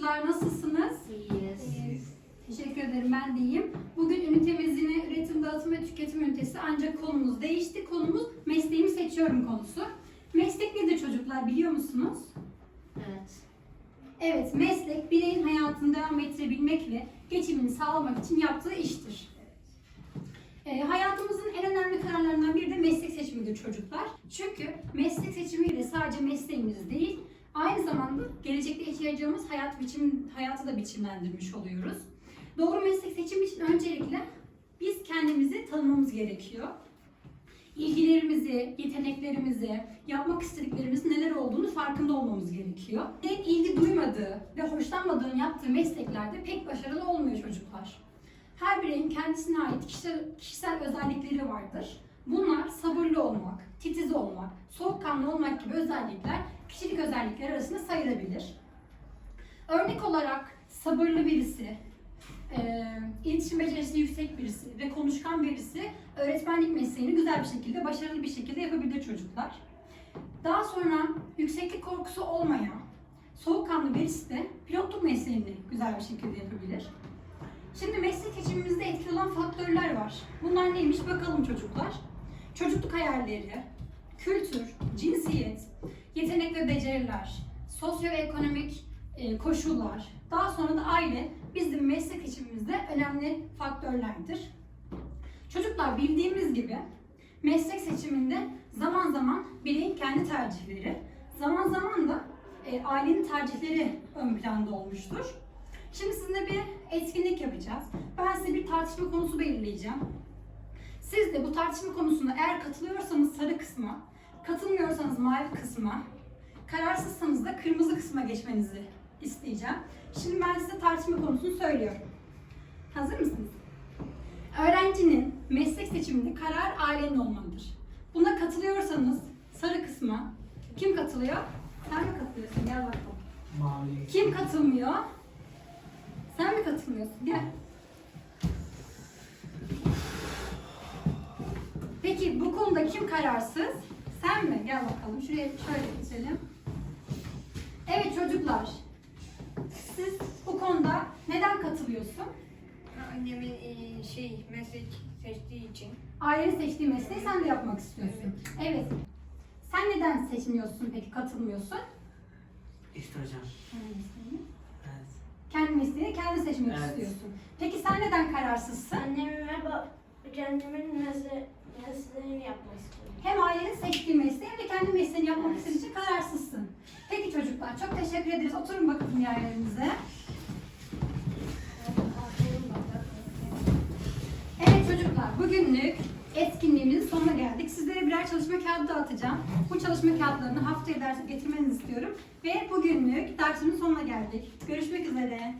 çocuklar nasılsınız? İyiyiz. Teşekkür ederim ben de iyiyim. Bugün ünitemizin yine üretim, dağıtım ve tüketim ünitesi ancak konumuz değişti. Konumuz mesleğimi seçiyorum konusu. Meslek nedir çocuklar biliyor musunuz? Evet. Evet, meslek bireyin hayatını devam ettirebilmek ve geçimini sağlamak için yaptığı iştir. Ee, hayatımızın en önemli kararlarından biri de meslek seçimidir çocuklar. Çünkü meslek seçimiyle sadece mesleğimiz değil, aynı zamanda gelecekte yaşayacağımız hayat biçim, hayatı da biçimlendirmiş oluyoruz. Doğru meslek seçimi için öncelikle biz kendimizi tanımamız gerekiyor. İlgilerimizi, yeteneklerimizi, yapmak istediklerimizin neler olduğunu farkında olmamız gerekiyor. En ilgi duymadığı ve hoşlanmadığın yaptığı mesleklerde pek başarılı olmuyor çocuklar. Her bireyin kendisine ait kişisel, kişisel özellikleri vardır. Bunlar sabırlı olmak, titiz olmak, soğukkanlı olmak gibi özellikler kişilik özellikleri arasında sayılabilir. Örnek olarak sabırlı birisi, e, iletişim becerisi yüksek birisi ve konuşkan birisi öğretmenlik mesleğini güzel bir şekilde, başarılı bir şekilde yapabilir çocuklar. Daha sonra yükseklik korkusu olmayan, soğukkanlı birisi de pilotluk mesleğini güzel bir şekilde yapabilir. Şimdi meslek seçimimizde etkili olan faktörler var. Bunlar neymiş bakalım çocuklar. Çocukluk hayalleri, kültür, cinsiyet, yetenek ve beceriler, sosyoekonomik e, koşullar, daha sonra da aile bizim meslek seçimimizde önemli faktörlerdir. Çocuklar bildiğimiz gibi meslek seçiminde zaman zaman bireyin kendi tercihleri, zaman zaman da e, ailenin tercihleri ön planda olmuştur. Şimdi sizinle bir etkinlik yapacağız. Ben size bir tartışma konusu belirleyeceğim. Siz de bu tartışma konusunda eğer katılıyorsanız sarı kısma, katılmıyorsanız mavi kısma, kararsızsanız da kırmızı kısma geçmenizi isteyeceğim. Şimdi ben size tartışma konusunu söylüyorum. Hazır mısınız? Öğrencinin meslek seçiminde karar ailenin olmalıdır. Buna katılıyorsanız sarı kısma kim katılıyor? Sen mi katılıyorsun? Gel bakalım. Mavi. Kim katılmıyor? Sen mi katılmıyorsun? Gel. Peki bu konuda kim kararsız? Sen mi? Gel bakalım. Şuraya şöyle geçelim. Evet çocuklar. Siz bu konuda neden katılıyorsun? Annemin e, şey meslek seçtiği için. Ailenin seçtiği mesleği sen de yapmak istiyorsun. Evet. Sen neden seçmiyorsun peki katılmıyorsun? İşte hocam. Evet. Kendi mesleğini kendi seçmek Evet. istiyorsun. Peki sen neden kararsızsın? Annemin ve ba- kendimin mesle mesleğini yapmak istiyorum. Hem ailenin seçtiği mesleği hem de kendi mesleğini yapmak istediğin için kararsızsın. Peki çocuklar çok teşekkür ederiz. Oturun bakalım yerlerinize. Evet çocuklar bugünlük etkinliğimizin sonuna geldik. Sizlere birer çalışma kağıdı dağıtacağım. Bu çalışma kağıtlarını haftaya derse getirmenizi istiyorum. Ve bugünlük dersimin sonuna geldik. Görüşmek üzere.